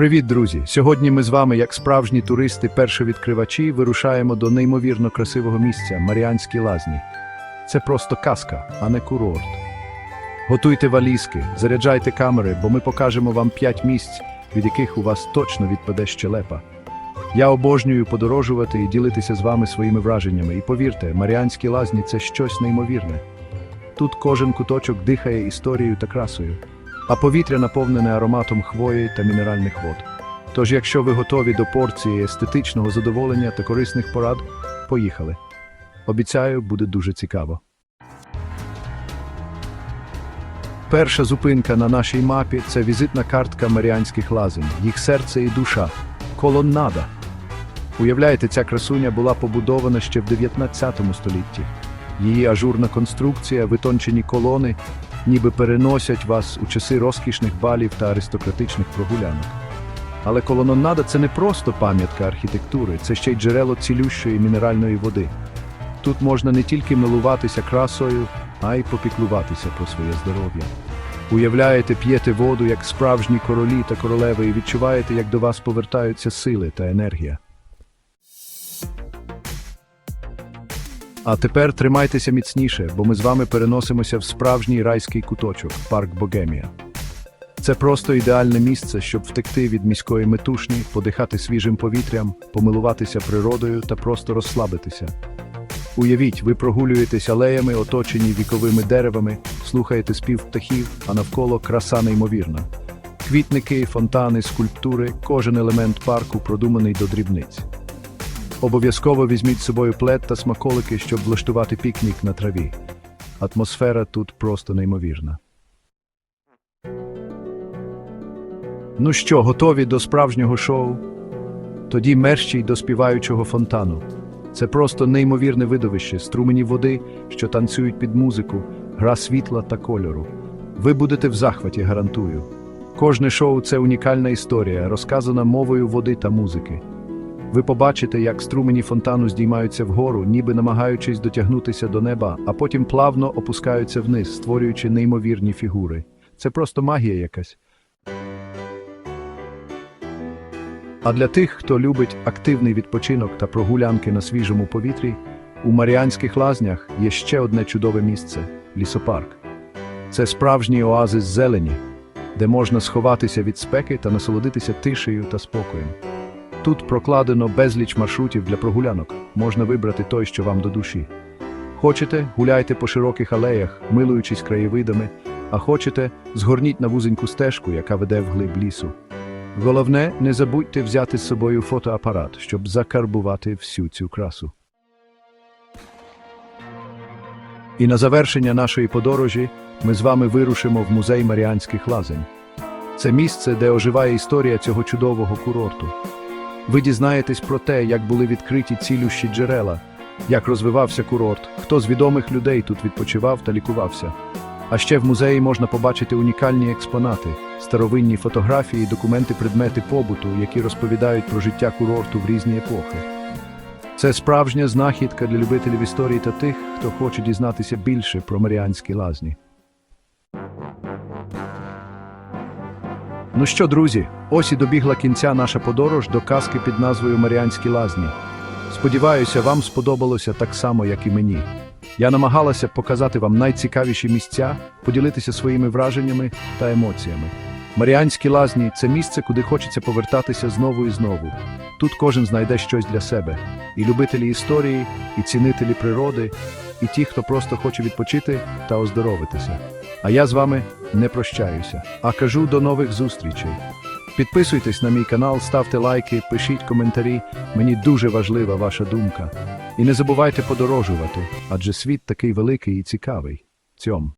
Привіт, друзі! Сьогодні ми з вами, як справжні туристи, першовідкривачі, вирушаємо до неймовірно красивого місця Маріанські лазні. Це просто казка, а не курорт. Готуйте валізки, заряджайте камери, бо ми покажемо вам п'ять місць, від яких у вас точно відпаде щелепа. Я обожнюю подорожувати і ділитися з вами своїми враженнями. І повірте, Маріанські лазні це щось неймовірне. Тут кожен куточок дихає історією та красою, а повітря наповнене ароматом хвої та мінеральних вод. Тож, якщо ви готові до порції естетичного задоволення та корисних порад, поїхали. Обіцяю, буде дуже цікаво. Перша зупинка на нашій мапі це візитна картка Маріанських лазень, їх серце і душа колоннада. Уявляєте, ця красуня була побудована ще в 19 столітті. Її ажурна конструкція, витончені колони, ніби переносять вас у часи розкішних балів та аристократичних прогулянок. Але колоннада – це не просто пам'ятка архітектури, це ще й джерело цілющої мінеральної води. Тут можна не тільки милуватися красою, а й попіклуватися про своє здоров'я. Уявляєте, п'єте воду як справжні королі та королеви і відчуваєте, як до вас повертаються сили та енергія. А тепер тримайтеся міцніше, бо ми з вами переносимося в справжній райський куточок парк Богемія. Це просто ідеальне місце, щоб втекти від міської метушні, подихати свіжим повітрям, помилуватися природою та просто розслабитися. Уявіть, ви прогулюєтесь алеями, оточені віковими деревами, слухаєте спів птахів, а навколо краса неймовірна. Квітники, фонтани, скульптури, кожен елемент парку продуманий до дрібниць. Обов'язково візьміть з собою плед та смаколики, щоб влаштувати пікнік на траві. Атмосфера тут просто неймовірна. Ну що, готові до справжнього шоу? Тоді мерщій до співаючого фонтану. Це просто неймовірне видовище, струмені води, що танцюють під музику, гра світла та кольору. Ви будете в захваті, гарантую. Кожне шоу це унікальна історія, розказана мовою води та музики. Ви побачите, як струмені фонтану здіймаються вгору, ніби намагаючись дотягнутися до неба, а потім плавно опускаються вниз, створюючи неймовірні фігури. Це просто магія якась. А для тих, хто любить активний відпочинок та прогулянки на свіжому повітрі, у Маріанських лазнях є ще одне чудове місце лісопарк. Це справжній оазис зелені, де можна сховатися від спеки та насолодитися тишею та спокоєм. Тут прокладено безліч маршрутів для прогулянок, можна вибрати той, що вам до душі. Хочете, гуляйте по широких алеях, милуючись краєвидами, а хочете, згорніть на вузеньку стежку, яка веде вглиб лісу. Головне, не забудьте взяти з собою фотоапарат, щоб закарбувати всю цю красу. І на завершення нашої подорожі ми з вами вирушимо в музей Маріанських лазень. Це місце, де оживає історія цього чудового курорту. Ви дізнаєтесь про те, як були відкриті цілющі джерела, як розвивався курорт, хто з відомих людей тут відпочивав та лікувався. А ще в музеї можна побачити унікальні експонати, старовинні фотографії, документи, предмети побуту, які розповідають про життя курорту в різні епохи. Це справжня знахідка для любителів історії та тих, хто хоче дізнатися більше про Маріанські лазні. Ну що, друзі, ось і добігла кінця наша подорож до казки під назвою Маріанські лазні. Сподіваюся, вам сподобалося так само, як і мені. Я намагалася показати вам найцікавіші місця, поділитися своїми враженнями та емоціями. Маріанські лазні це місце, куди хочеться повертатися знову і знову. Тут кожен знайде щось для себе: і любителі історії, і цінителі природи, і ті, хто просто хоче відпочити та оздоровитися. А я з вами не прощаюся, а кажу до нових зустрічей. Підписуйтесь на мій канал, ставте лайки, пишіть коментарі. Мені дуже важлива ваша думка. І не забувайте подорожувати, адже світ такий великий і цікавий. Цьом.